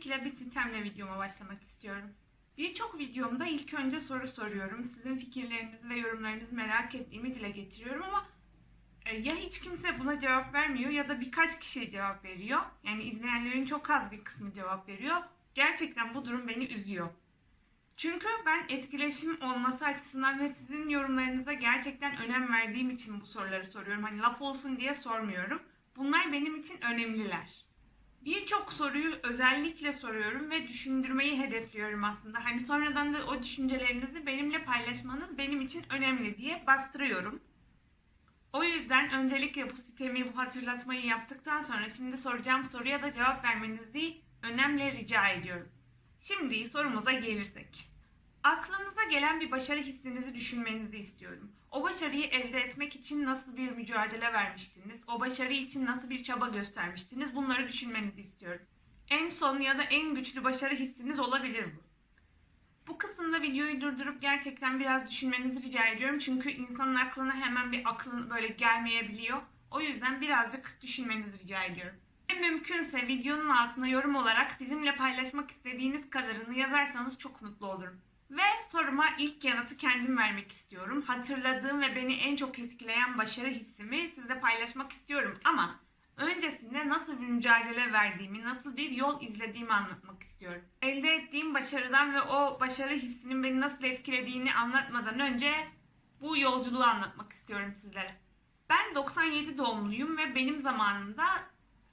Öncelikle bir sitemle videoma başlamak istiyorum. Birçok videomda ilk önce soru soruyorum. Sizin fikirlerinizi ve yorumlarınızı merak ettiğimi dile getiriyorum ama e, ya hiç kimse buna cevap vermiyor ya da birkaç kişi cevap veriyor. Yani izleyenlerin çok az bir kısmı cevap veriyor. Gerçekten bu durum beni üzüyor. Çünkü ben etkileşim olması açısından ve sizin yorumlarınıza gerçekten önem verdiğim için bu soruları soruyorum. Hani laf olsun diye sormuyorum. Bunlar benim için önemliler. Birçok soruyu özellikle soruyorum ve düşündürmeyi hedefliyorum aslında. Hani sonradan da o düşüncelerinizi benimle paylaşmanız benim için önemli diye bastırıyorum. O yüzden öncelikle bu sitemi, bu hatırlatmayı yaptıktan sonra şimdi soracağım soruya da cevap vermenizi önemli rica ediyorum. Şimdi sorumuza gelirsek. Aklınıza gelen bir başarı hissinizi düşünmenizi istiyorum. O başarıyı elde etmek için nasıl bir mücadele vermiştiniz? O başarı için nasıl bir çaba göstermiştiniz? Bunları düşünmenizi istiyorum. En son ya da en güçlü başarı hissiniz olabilir bu. Bu kısımda videoyu durdurup gerçekten biraz düşünmenizi rica ediyorum. Çünkü insanın aklına hemen bir aklın böyle gelmeyebiliyor. O yüzden birazcık düşünmenizi rica ediyorum. Ve mümkünse videonun altına yorum olarak bizimle paylaşmak istediğiniz kadarını yazarsanız çok mutlu olurum. Ve soruma ilk yanıtı kendim vermek istiyorum. Hatırladığım ve beni en çok etkileyen başarı hissimi sizle paylaşmak istiyorum. Ama öncesinde nasıl bir mücadele verdiğimi, nasıl bir yol izlediğimi anlatmak istiyorum. Elde ettiğim başarıdan ve o başarı hissinin beni nasıl etkilediğini anlatmadan önce bu yolculuğu anlatmak istiyorum sizlere. Ben 97 doğumluyum ve benim zamanımda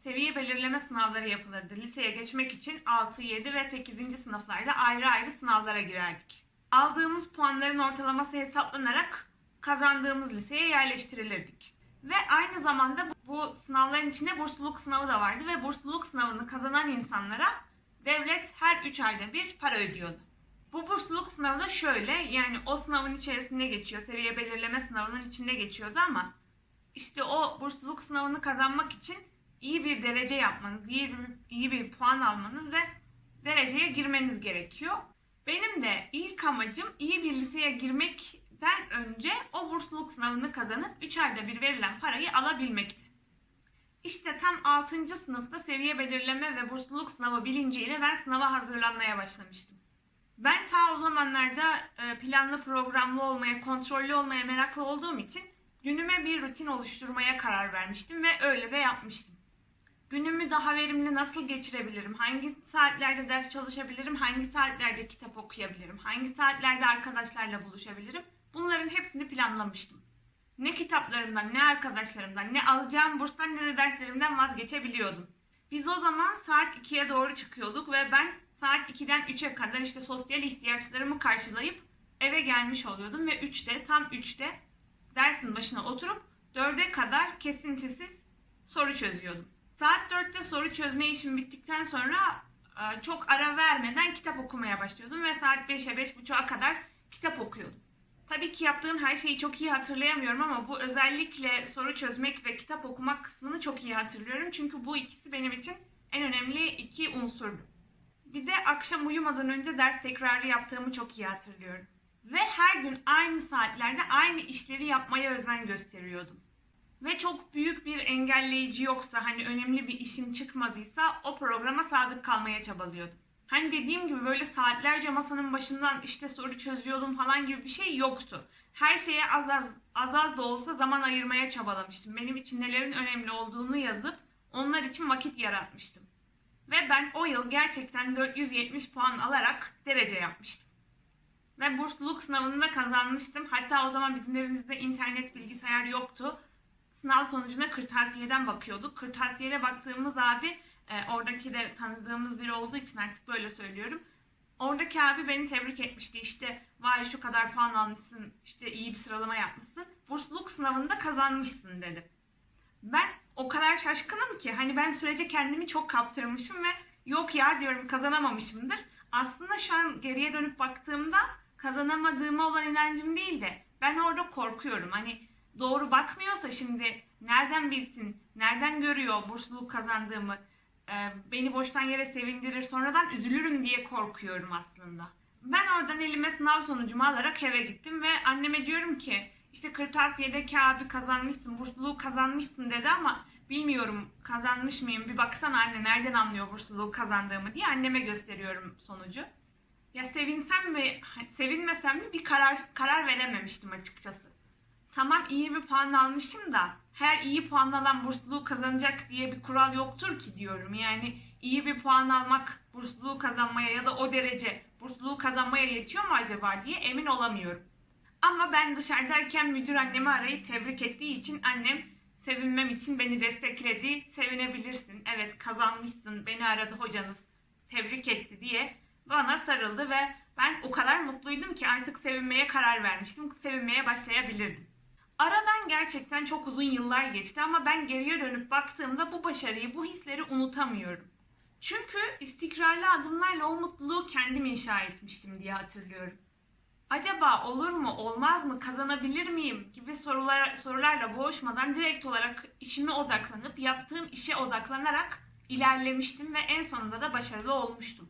seviye belirleme sınavları yapılırdı. Liseye geçmek için 6, 7 ve 8. sınıflarda ayrı ayrı sınavlara girerdik. Aldığımız puanların ortalaması hesaplanarak kazandığımız liseye yerleştirilirdik. Ve aynı zamanda bu sınavların içinde bursluluk sınavı da vardı ve bursluluk sınavını kazanan insanlara devlet her 3 ayda bir para ödüyordu. Bu bursluluk sınavı da şöyle yani o sınavın içerisinde geçiyor. Seviye belirleme sınavının içinde geçiyordu ama işte o bursluluk sınavını kazanmak için iyi bir derece yapmanız, iyi bir, iyi bir puan almanız ve dereceye girmeniz gerekiyor. Benim de ilk amacım iyi bir liseye girmekten önce o bursluluk sınavını kazanıp 3 ayda bir verilen parayı alabilmekti. İşte tam 6. sınıfta seviye belirleme ve bursluluk sınavı bilinciyle ben sınava hazırlanmaya başlamıştım. Ben ta o zamanlarda e, planlı programlı olmaya, kontrollü olmaya meraklı olduğum için günüme bir rutin oluşturmaya karar vermiştim ve öyle de yapmıştım. Günümü daha verimli nasıl geçirebilirim? Hangi saatlerde ders çalışabilirim? Hangi saatlerde kitap okuyabilirim? Hangi saatlerde arkadaşlarla buluşabilirim? Bunların hepsini planlamıştım. Ne kitaplarımdan, ne arkadaşlarımdan, ne alacağım burstan ne de derslerimden vazgeçebiliyordum. Biz o zaman saat 2'ye doğru çıkıyorduk ve ben saat 2'den 3'e kadar işte sosyal ihtiyaçlarımı karşılayıp eve gelmiş oluyordum ve 3'te tam 3'te dersin başına oturup 4'e kadar kesintisiz soru çözüyordum. Saat 4'te soru çözme işim bittikten sonra e, çok ara vermeden kitap okumaya başlıyordum ve saat 5'e 5.30'a kadar kitap okuyordum. Tabii ki yaptığım her şeyi çok iyi hatırlayamıyorum ama bu özellikle soru çözmek ve kitap okumak kısmını çok iyi hatırlıyorum. Çünkü bu ikisi benim için en önemli iki unsurdu. Bir de akşam uyumadan önce ders tekrarı yaptığımı çok iyi hatırlıyorum. Ve her gün aynı saatlerde aynı işleri yapmaya özen gösteriyordum ve çok büyük bir engelleyici yoksa hani önemli bir işim çıkmadıysa o programa sadık kalmaya çabalıyordum. Hani dediğim gibi böyle saatlerce masanın başından işte soru çözüyordum falan gibi bir şey yoktu. Her şeye az az, az az da olsa zaman ayırmaya çabalamıştım. Benim için nelerin önemli olduğunu yazıp onlar için vakit yaratmıştım. Ve ben o yıl gerçekten 470 puan alarak derece yapmıştım. Ve bursluluk sınavını da kazanmıştım. Hatta o zaman bizim evimizde internet bilgisayar yoktu sınav sonucuna kırtasiyeden bakıyorduk. Kırtasiyede baktığımız abi e, oradaki de tanıdığımız biri olduğu için artık böyle söylüyorum. Oradaki abi beni tebrik etmişti işte vay şu kadar puan almışsın işte iyi bir sıralama yapmışsın. Bursluluk sınavında kazanmışsın dedi. Ben o kadar şaşkınım ki hani ben sürece kendimi çok kaptırmışım ve yok ya diyorum kazanamamışımdır. Aslında şu an geriye dönüp baktığımda kazanamadığıma olan inancım değil de ben orada korkuyorum. Hani doğru bakmıyorsa şimdi nereden bilsin, nereden görüyor bursluluk kazandığımı, e, beni boştan yere sevindirir, sonradan üzülürüm diye korkuyorum aslında. Ben oradan elime sınav sonucumu alarak eve gittim ve anneme diyorum ki işte kırtasiyedeki abi kazanmışsın, bursluluğu kazanmışsın dedi ama bilmiyorum kazanmış mıyım bir baksana anne nereden anlıyor bursluluğu kazandığımı diye anneme gösteriyorum sonucu. Ya sevinsem mi, sevinmesem mi bir karar karar verememiştim açıkçası. Tamam iyi bir puan almışım da her iyi puan alan bursluluğu kazanacak diye bir kural yoktur ki diyorum. Yani iyi bir puan almak bursluluğu kazanmaya ya da o derece bursluluğu kazanmaya yetiyor mu acaba diye emin olamıyorum. Ama ben dışarıdayken müdür annemi arayıp tebrik ettiği için annem sevinmem için beni destekledi. Sevinebilirsin. Evet kazanmışsın. Beni aradı hocanız. Tebrik etti diye bana sarıldı ve ben o kadar mutluydum ki artık sevinmeye karar vermiştim. Sevinmeye başlayabilirdim. Aradan gerçekten çok uzun yıllar geçti ama ben geriye dönüp baktığımda bu başarıyı, bu hisleri unutamıyorum. Çünkü istikrarlı adımlarla o mutluluğu kendim inşa etmiştim diye hatırlıyorum. Acaba olur mu, olmaz mı, kazanabilir miyim gibi sorular, sorularla boğuşmadan direkt olarak işime odaklanıp yaptığım işe odaklanarak ilerlemiştim ve en sonunda da başarılı olmuştum.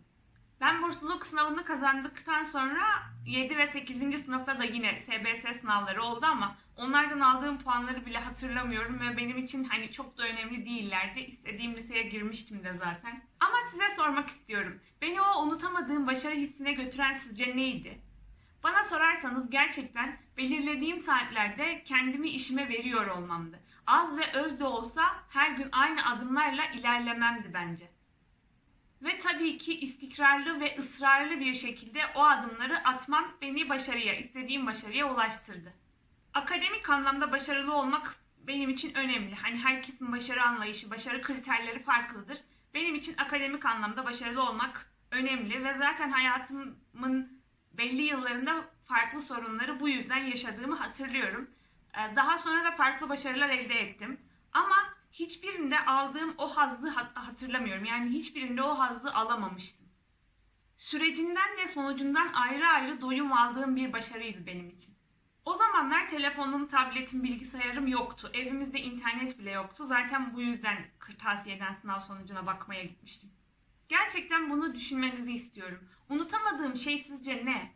Ben bursluluk sınavını kazandıktan sonra 7 ve 8. sınıfta da yine SBS sınavları oldu ama onlardan aldığım puanları bile hatırlamıyorum ve benim için hani çok da önemli değillerdi. İstediğim liseye girmiştim de zaten. Ama size sormak istiyorum. Beni o unutamadığım başarı hissine götüren sizce neydi? Bana sorarsanız gerçekten belirlediğim saatlerde kendimi işime veriyor olmamdı. Az ve öz de olsa her gün aynı adımlarla ilerlememdi bence. Ve tabii ki istikrarlı ve ısrarlı bir şekilde o adımları atmam beni başarıya, istediğim başarıya ulaştırdı. Akademik anlamda başarılı olmak benim için önemli. Hani herkesin başarı anlayışı, başarı kriterleri farklıdır. Benim için akademik anlamda başarılı olmak önemli ve zaten hayatımın belli yıllarında farklı sorunları bu yüzden yaşadığımı hatırlıyorum. Ee, Daha sonra da farklı başarılar elde ettim. Ama hiçbirinde aldığım o hazzı hatırlamıyorum. Yani hiçbirinde o hazzı alamamıştım. Sürecinden ve sonucundan ayrı ayrı doyum aldığım bir başarıydı benim için. O zamanlar telefonum, tabletim, bilgisayarım yoktu. Evimizde internet bile yoktu. Zaten bu yüzden kırtasiyeden sınav sonucuna bakmaya gitmiştim. Gerçekten bunu düşünmenizi istiyorum. Unutamadığım şey sizce ne?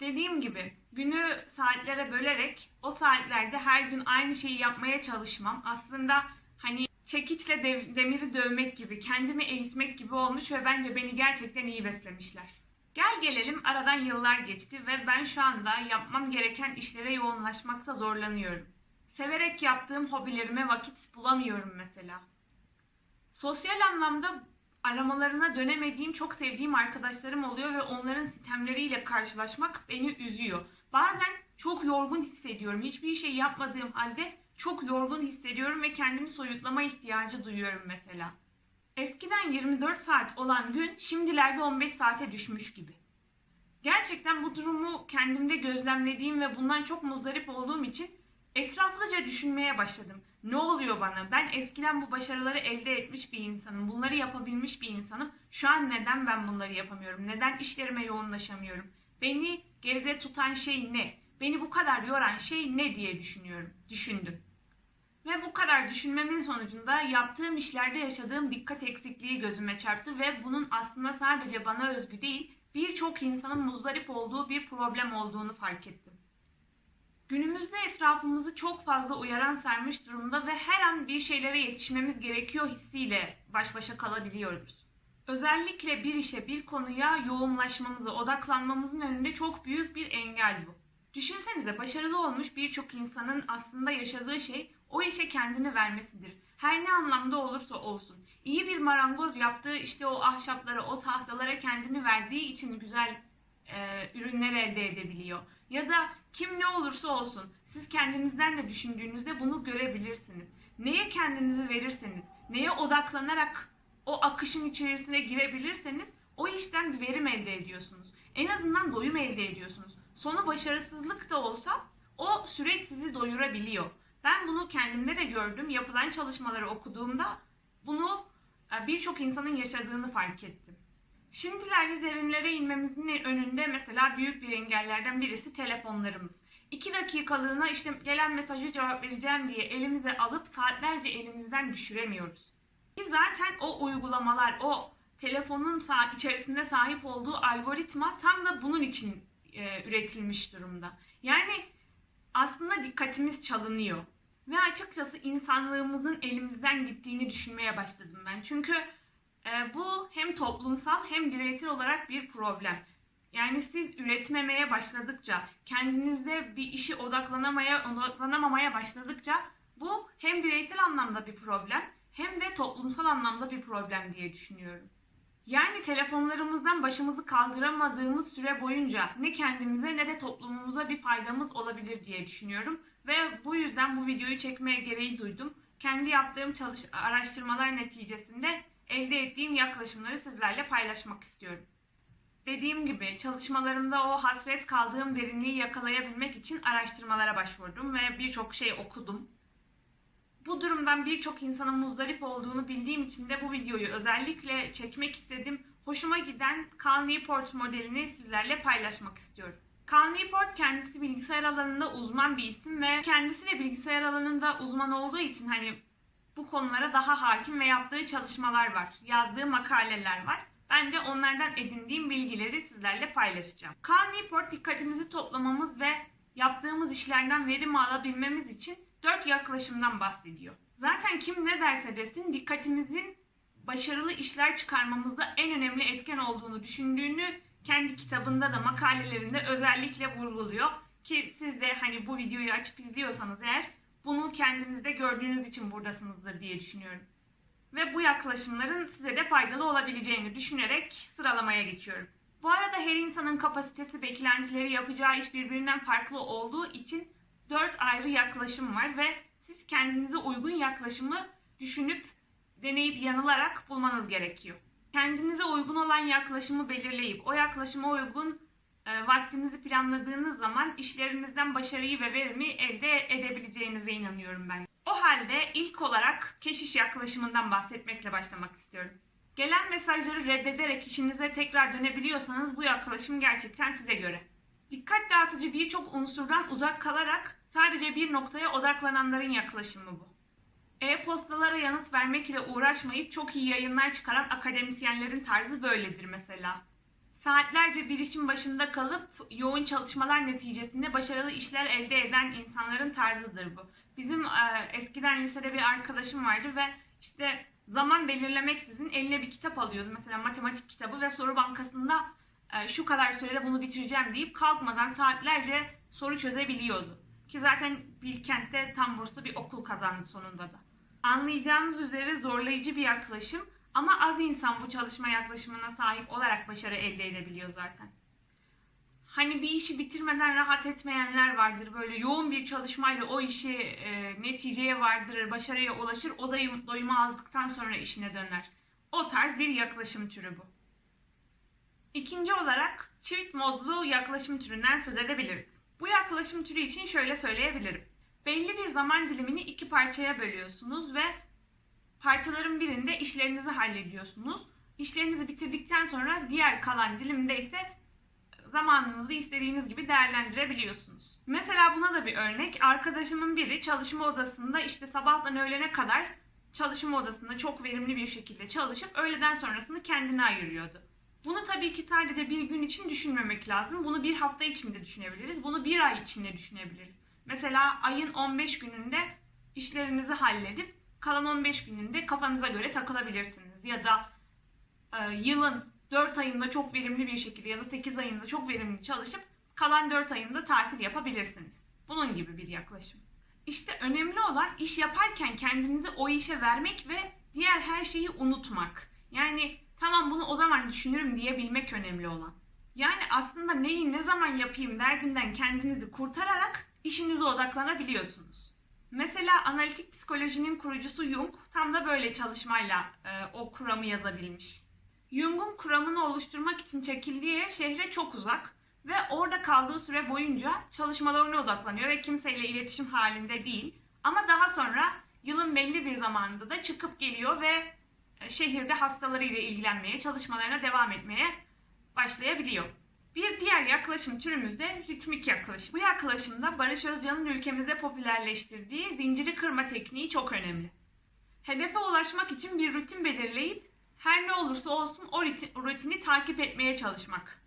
Dediğim gibi günü saatlere bölerek o saatlerde her gün aynı şeyi yapmaya çalışmam aslında hani çekiçle de- demiri dövmek gibi, kendimi eğitmek gibi olmuş ve bence beni gerçekten iyi beslemişler. Gel gelelim aradan yıllar geçti ve ben şu anda yapmam gereken işlere yoğunlaşmakta zorlanıyorum. Severek yaptığım hobilerime vakit bulamıyorum mesela. Sosyal anlamda aramalarına dönemediğim çok sevdiğim arkadaşlarım oluyor ve onların sistemleriyle karşılaşmak beni üzüyor. Bazen çok yorgun hissediyorum. Hiçbir şey yapmadığım halde çok yorgun hissediyorum ve kendimi soyutlama ihtiyacı duyuyorum mesela. Eskiden 24 saat olan gün şimdilerde 15 saate düşmüş gibi. Gerçekten bu durumu kendimde gözlemlediğim ve bundan çok muzdarip olduğum için etraflıca düşünmeye başladım. Ne oluyor bana? Ben eskiden bu başarıları elde etmiş bir insanım. Bunları yapabilmiş bir insanım. Şu an neden ben bunları yapamıyorum? Neden işlerime yoğunlaşamıyorum? Beni geride tutan şey ne? Beni bu kadar yoran şey ne diye düşünüyorum. Düşündüm. Ve bu kadar düşünmemin sonucunda yaptığım işlerde yaşadığım dikkat eksikliği gözüme çarptı ve bunun aslında sadece bana özgü değil, birçok insanın muzdarip olduğu bir problem olduğunu fark ettim. Günümüzde etrafımızı çok fazla uyaran sarmış durumda ve her an bir şeylere yetişmemiz gerekiyor hissiyle baş başa kalabiliyoruz. Özellikle bir işe, bir konuya yoğunlaşmamızı, odaklanmamızın önünde çok büyük bir engel bu. Düşünsenize başarılı olmuş birçok insanın aslında yaşadığı şey o işe kendini vermesidir. Her ne anlamda olursa olsun. İyi bir marangoz yaptığı işte o ahşaplara, o tahtalara kendini verdiği için güzel e, ürünler elde edebiliyor. Ya da kim ne olursa olsun siz kendinizden de düşündüğünüzde bunu görebilirsiniz. Neye kendinizi verirseniz, neye odaklanarak o akışın içerisine girebilirseniz o işten bir verim elde ediyorsunuz. En azından doyum elde ediyorsunuz. Sonu başarısızlık da olsa o süreç sizi doyurabiliyor. Ben bunu kendimde de gördüm. Yapılan çalışmaları okuduğumda bunu e, birçok insanın yaşadığını fark ettim. Şimdilerde derinlere inmemizin önünde mesela büyük bir engellerden birisi telefonlarımız. 2 dakikalığına işte gelen mesajı cevap vereceğim diye elimize alıp saatlerce elimizden düşüremiyoruz. Ki zaten o uygulamalar, o telefonun içerisinde sahip olduğu algoritma tam da bunun için e, üretilmiş durumda. Yani aslında dikkatimiz çalınıyor. Ve açıkçası insanlığımızın elimizden gittiğini düşünmeye başladım ben. Çünkü e, bu hem toplumsal hem bireysel olarak bir problem. Yani siz üretmemeye başladıkça, kendinizde bir işi odaklanamaya, odaklanamamaya başladıkça bu hem bireysel anlamda bir problem hem de toplumsal anlamda bir problem diye düşünüyorum. Yani telefonlarımızdan başımızı kaldıramadığımız süre boyunca ne kendimize ne de toplumumuza bir faydamız olabilir diye düşünüyorum. Ve bu yüzden bu videoyu çekmeye gereği duydum. Kendi yaptığım çalış araştırmalar neticesinde elde ettiğim yaklaşımları sizlerle paylaşmak istiyorum. Dediğim gibi çalışmalarımda o hasret kaldığım derinliği yakalayabilmek için araştırmalara başvurdum ve birçok şey okudum. Bu durumdan birçok insanın muzdarip olduğunu bildiğim için de bu videoyu özellikle çekmek istedim. Hoşuma giden Cal Newport modelini sizlerle paylaşmak istiyorum. Cal Newport kendisi bilgisayar alanında uzman bir isim ve kendisi de bilgisayar alanında uzman olduğu için hani bu konulara daha hakim ve yaptığı çalışmalar var. Yazdığı makaleler var. Ben de onlardan edindiğim bilgileri sizlerle paylaşacağım. Cal Newport dikkatimizi toplamamız ve yaptığımız işlerden verim alabilmemiz için dört yaklaşımdan bahsediyor. Zaten kim ne derse desin dikkatimizin başarılı işler çıkarmamızda en önemli etken olduğunu düşündüğünü kendi kitabında da makalelerinde özellikle vurguluyor. Ki siz de hani bu videoyu açıp izliyorsanız eğer bunu kendinizde gördüğünüz için buradasınızdır diye düşünüyorum. Ve bu yaklaşımların size de faydalı olabileceğini düşünerek sıralamaya geçiyorum. Bu arada her insanın kapasitesi, beklentileri, yapacağı iş birbirinden farklı olduğu için dört ayrı yaklaşım var ve siz kendinize uygun yaklaşımı düşünüp deneyip yanılarak bulmanız gerekiyor. Kendinize uygun olan yaklaşımı belirleyip o yaklaşıma uygun e, vaktinizi planladığınız zaman işlerinizden başarıyı ve verimi elde edebileceğinize inanıyorum ben. O halde ilk olarak keşiş yaklaşımından bahsetmekle başlamak istiyorum. Gelen mesajları reddederek işinize tekrar dönebiliyorsanız bu yaklaşım gerçekten size göre. Dikkat dağıtıcı birçok unsurdan uzak kalarak sadece bir noktaya odaklananların yaklaşımı bu. E-postalara yanıt vermek ile uğraşmayıp çok iyi yayınlar çıkaran akademisyenlerin tarzı böyledir mesela. Saatlerce bir işin başında kalıp yoğun çalışmalar neticesinde başarılı işler elde eden insanların tarzıdır bu. Bizim e, eskiden lisede bir arkadaşım vardı ve işte zaman belirlemeksizin eline bir kitap alıyordu. Mesela matematik kitabı ve soru bankasında e, şu kadar sürede bunu bitireceğim deyip kalkmadan saatlerce soru çözebiliyordu. Ki zaten Bilkent'te tam burslu bir okul kazandı sonunda da. Anlayacağınız üzere zorlayıcı bir yaklaşım ama az insan bu çalışma yaklaşımına sahip olarak başarı elde edebiliyor zaten. Hani bir işi bitirmeden rahat etmeyenler vardır. Böyle yoğun bir çalışmayla o işi e, neticeye vardırır, başarıya ulaşır. O doyum, doyumu aldıktan sonra işine döner. O tarz bir yaklaşım türü bu. İkinci olarak çift modlu yaklaşım türünden söz edebiliriz. Bu yaklaşım türü için şöyle söyleyebilirim. Belli bir zaman dilimini iki parçaya bölüyorsunuz ve parçaların birinde işlerinizi hallediyorsunuz. İşlerinizi bitirdikten sonra diğer kalan dilimde ise zamanınızı istediğiniz gibi değerlendirebiliyorsunuz. Mesela buna da bir örnek. Arkadaşımın biri çalışma odasında işte sabahtan öğlene kadar çalışma odasında çok verimli bir şekilde çalışıp öğleden sonrasını kendine ayırıyordu. Bunu tabii ki sadece bir gün için düşünmemek lazım. Bunu bir hafta içinde düşünebiliriz. Bunu bir ay içinde düşünebiliriz. Mesela ayın 15 gününde işlerinizi halledip kalan 15 gününde kafanıza göre takılabilirsiniz. Ya da e, yılın 4 ayında çok verimli bir şekilde ya da 8 ayında çok verimli çalışıp kalan 4 ayında tatil yapabilirsiniz. Bunun gibi bir yaklaşım. İşte önemli olan iş yaparken kendinizi o işe vermek ve diğer her şeyi unutmak. Yani tamam bunu o zaman düşünürüm diyebilmek önemli olan. Yani aslında neyi ne zaman yapayım derdinden kendinizi kurtararak işinize odaklanabiliyorsunuz. Mesela analitik psikolojinin kurucusu Jung tam da böyle çalışmayla e, o kuramı yazabilmiş. Jung'un kuramını oluşturmak için çekildiği şehre çok uzak ve orada kaldığı süre boyunca çalışmalarına odaklanıyor ve kimseyle iletişim halinde değil. Ama daha sonra yılın belli bir zamanında da çıkıp geliyor ve şehirde hastalarıyla ilgilenmeye, çalışmalarına devam etmeye başlayabiliyor. Bir diğer yaklaşım türümüz de ritmik yaklaşım. Bu yaklaşımda Barış Özcan'ın ülkemize popülerleştirdiği zinciri kırma tekniği çok önemli. Hedefe ulaşmak için bir rutin belirleyip her ne olursa olsun o rutini takip etmeye çalışmak.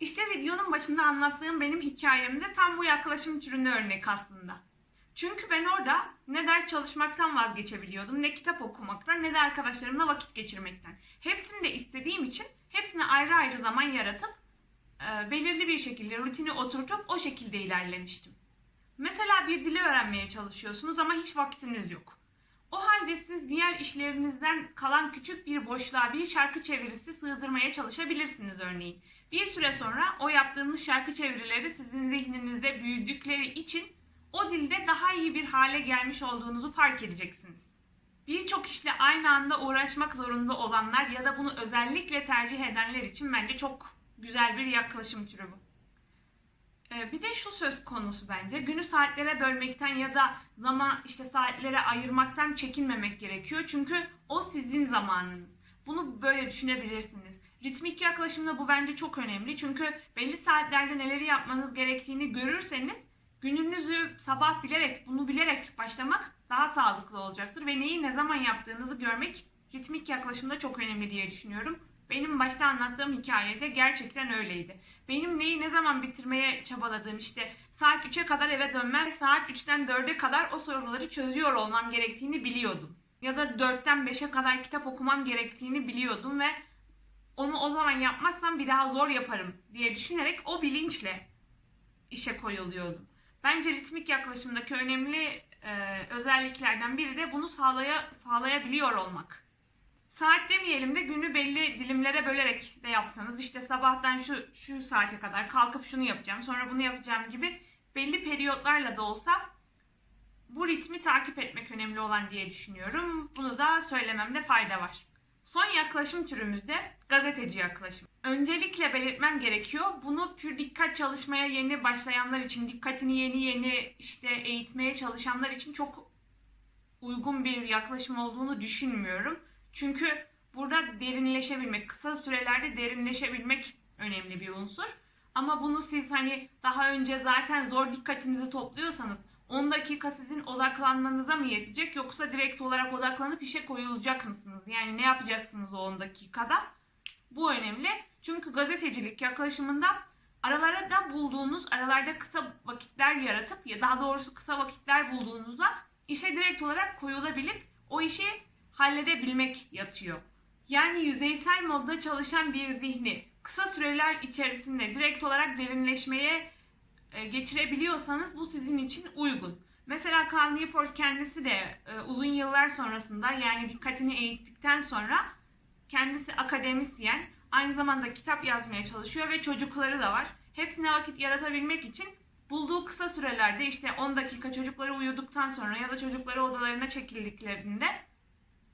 İşte videonun başında anlattığım benim hikayemde tam bu yaklaşım türüne örnek aslında. Çünkü ben orada ne ders çalışmaktan vazgeçebiliyordum, ne kitap okumaktan, ne de arkadaşlarımla vakit geçirmekten. Hepsini de istediğim için hepsine ayrı ayrı zaman yaratıp e, belirli bir şekilde rutini oturtup o şekilde ilerlemiştim. Mesela bir dili öğrenmeye çalışıyorsunuz ama hiç vaktiniz yok. O halde siz diğer işlerinizden kalan küçük bir boşluğa bir şarkı çevirisi sığdırmaya çalışabilirsiniz örneğin. Bir süre sonra o yaptığınız şarkı çevirileri sizin zihninizde büyüdükleri için o dilde daha iyi bir hale gelmiş olduğunuzu fark edeceksiniz. Birçok işle aynı anda uğraşmak zorunda olanlar ya da bunu özellikle tercih edenler için bence çok güzel bir yaklaşım türü bu. Ee, Bir de şu söz konusu bence. Günü saatlere bölmekten ya da zaman işte saatlere ayırmaktan çekinmemek gerekiyor. Çünkü o sizin zamanınız. Bunu böyle düşünebilirsiniz. Ritmik yaklaşımda bu bence çok önemli. Çünkü belli saatlerde neleri yapmanız gerektiğini görürseniz gününüzü sabah bilerek, bunu bilerek başlamak daha sağlıklı olacaktır. Ve neyi ne zaman yaptığınızı görmek ritmik yaklaşımda çok önemli diye düşünüyorum. Benim başta anlattığım hikayede gerçekten öyleydi. Benim neyi ne zaman bitirmeye çabaladığım işte saat 3'e kadar eve dönmem ve saat 3'ten 4'e kadar o soruları çözüyor olmam gerektiğini biliyordum. Ya da 4'ten 5'e kadar kitap okumam gerektiğini biliyordum ve onu o zaman yapmazsam bir daha zor yaparım diye düşünerek o bilinçle işe koyuluyordum. Bence ritmik yaklaşımdaki önemli e, özelliklerden biri de bunu sağlaya, sağlayabiliyor olmak. Saat demeyelim de günü belli dilimlere bölerek de yapsanız işte sabahtan şu şu saate kadar kalkıp şunu yapacağım sonra bunu yapacağım gibi belli periyotlarla da olsa bu ritmi takip etmek önemli olan diye düşünüyorum. Bunu da söylememde fayda var. Son yaklaşım türümüzde gazeteci yaklaşım. Öncelikle belirtmem gerekiyor. Bunu pür dikkat çalışmaya yeni başlayanlar için, dikkatini yeni yeni işte eğitmeye çalışanlar için çok uygun bir yaklaşım olduğunu düşünmüyorum. Çünkü burada derinleşebilmek, kısa sürelerde derinleşebilmek önemli bir unsur. Ama bunu siz hani daha önce zaten zor dikkatinizi topluyorsanız 10 dakika sizin odaklanmanıza mı yetecek yoksa direkt olarak odaklanıp işe koyulacak mısınız? Yani ne yapacaksınız o 10 dakikada? Bu önemli. Çünkü gazetecilik yaklaşımında aralarda bulduğunuz, aralarda kısa vakitler yaratıp ya daha doğrusu kısa vakitler bulduğunuzda işe direkt olarak koyulabilip o işi halledebilmek yatıyor. Yani yüzeysel modda çalışan bir zihni kısa süreler içerisinde direkt olarak derinleşmeye e, geçirebiliyorsanız bu sizin için uygun. Mesela Cal Newport kendisi de e, uzun yıllar sonrasında yani dikkatini eğittikten sonra kendisi akademisyen, aynı zamanda kitap yazmaya çalışıyor ve çocukları da var. Hepsine vakit yaratabilmek için bulduğu kısa sürelerde işte 10 dakika çocukları uyuduktan sonra ya da çocukları odalarına çekildiklerinde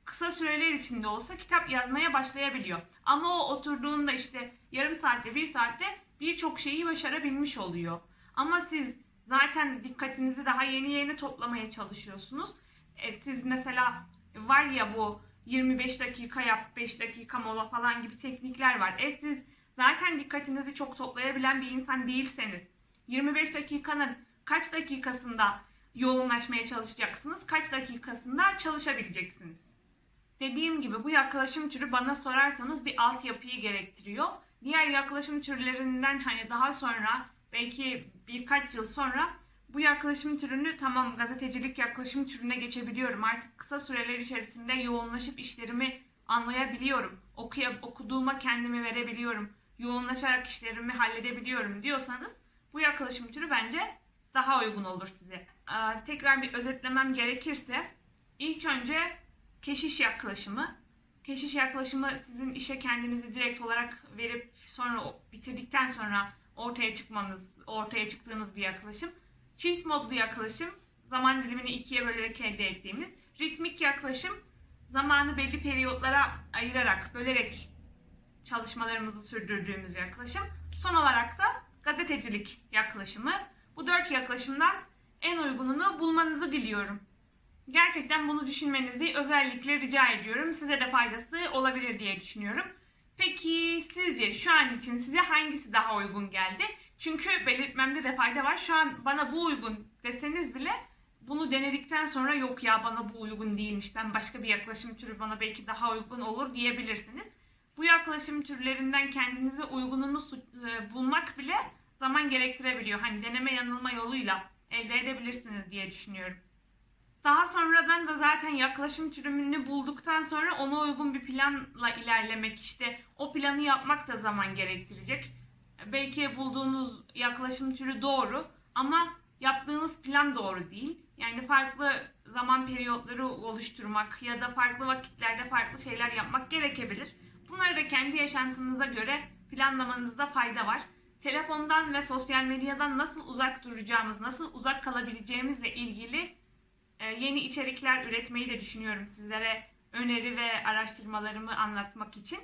kısa süreler içinde olsa kitap yazmaya başlayabiliyor. Ama o oturduğunda işte yarım saatte bir saatte birçok şeyi başarabilmiş oluyor. Ama siz zaten dikkatinizi daha yeni yeni toplamaya çalışıyorsunuz. E, siz mesela var ya bu 25 dakika yap 5 dakika mola falan gibi teknikler var. E siz zaten dikkatinizi çok toplayabilen bir insan değilseniz 25 dakikanın kaç dakikasında yoğunlaşmaya çalışacaksınız? Kaç dakikasında çalışabileceksiniz? Dediğim gibi bu yaklaşım türü bana sorarsanız bir altyapıyı gerektiriyor. Diğer yaklaşım türlerinden hani daha sonra belki birkaç yıl sonra bu yaklaşım türünü tamam gazetecilik yaklaşım türüne geçebiliyorum. Artık kısa süreler içerisinde yoğunlaşıp işlerimi anlayabiliyorum. Okuya, okuduğuma kendimi verebiliyorum. Yoğunlaşarak işlerimi halledebiliyorum diyorsanız bu yaklaşım türü bence daha uygun olur size. Ee, tekrar bir özetlemem gerekirse ilk önce keşiş yaklaşımı. Keşiş yaklaşımı sizin işe kendinizi direkt olarak verip sonra bitirdikten sonra ortaya çıkmanız, ortaya çıktığınız bir yaklaşım. Çift modlu yaklaşım, zaman dilimini ikiye bölerek elde ettiğimiz. Ritmik yaklaşım, zamanı belli periyotlara ayırarak, bölerek çalışmalarımızı sürdürdüğümüz yaklaşım. Son olarak da gazetecilik yaklaşımı. Bu dört yaklaşımdan en uygununu bulmanızı diliyorum. Gerçekten bunu düşünmenizi özellikle rica ediyorum. Size de faydası olabilir diye düşünüyorum. Peki sizce şu an için size hangisi daha uygun geldi? Çünkü belirtmemde de fayda var. Şu an bana bu uygun deseniz bile bunu denedikten sonra yok ya bana bu uygun değilmiş. Ben başka bir yaklaşım türü bana belki daha uygun olur diyebilirsiniz. Bu yaklaşım türlerinden kendinize uygununu e, bulmak bile zaman gerektirebiliyor. Hani deneme yanılma yoluyla elde edebilirsiniz diye düşünüyorum. Daha sonradan da zaten yaklaşım türünü bulduktan sonra ona uygun bir planla ilerlemek işte o planı yapmak da zaman gerektirecek. Belki bulduğunuz yaklaşım türü doğru ama yaptığınız plan doğru değil. Yani farklı zaman periyotları oluşturmak ya da farklı vakitlerde farklı şeyler yapmak gerekebilir. Bunları da kendi yaşantınıza göre planlamanızda fayda var. Telefondan ve sosyal medyadan nasıl uzak duracağımız, nasıl uzak kalabileceğimizle ilgili e, yeni içerikler üretmeyi de düşünüyorum sizlere öneri ve araştırmalarımı anlatmak için.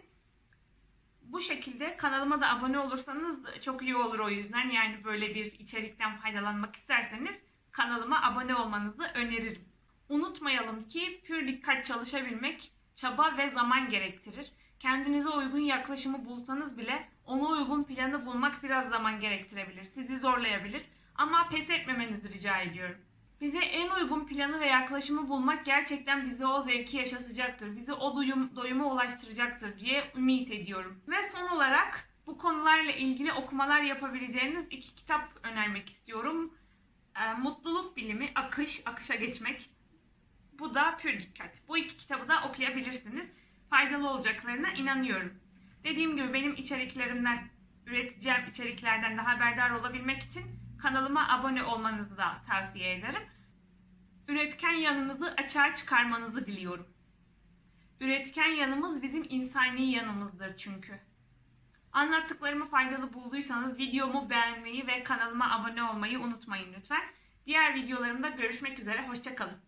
Bu şekilde kanalıma da abone olursanız çok iyi olur o yüzden. Yani böyle bir içerikten faydalanmak isterseniz kanalıma abone olmanızı öneririm. Unutmayalım ki pür dikkat çalışabilmek çaba ve zaman gerektirir. Kendinize uygun yaklaşımı bulsanız bile ona uygun planı bulmak biraz zaman gerektirebilir. Sizi zorlayabilir ama pes etmemenizi rica ediyorum. Bize en uygun planı ve yaklaşımı bulmak gerçekten bize o zevki yaşatacaktır. Bizi o duyum, doyuma ulaştıracaktır diye ümit ediyorum. Ve son olarak bu konularla ilgili okumalar yapabileceğiniz iki kitap önermek istiyorum. Ee, Mutluluk Bilimi, Akış, Akışa Geçmek. Bu da Pür Dikkat. Bu iki kitabı da okuyabilirsiniz. Faydalı olacaklarına inanıyorum. Dediğim gibi benim içeriklerimden, üreteceğim içeriklerden de haberdar olabilmek için kanalıma abone olmanızı da tavsiye ederim. Üretken yanınızı açığa çıkarmanızı diliyorum. Üretken yanımız bizim insani yanımızdır çünkü. Anlattıklarımı faydalı bulduysanız videomu beğenmeyi ve kanalıma abone olmayı unutmayın lütfen. Diğer videolarımda görüşmek üzere, hoşçakalın.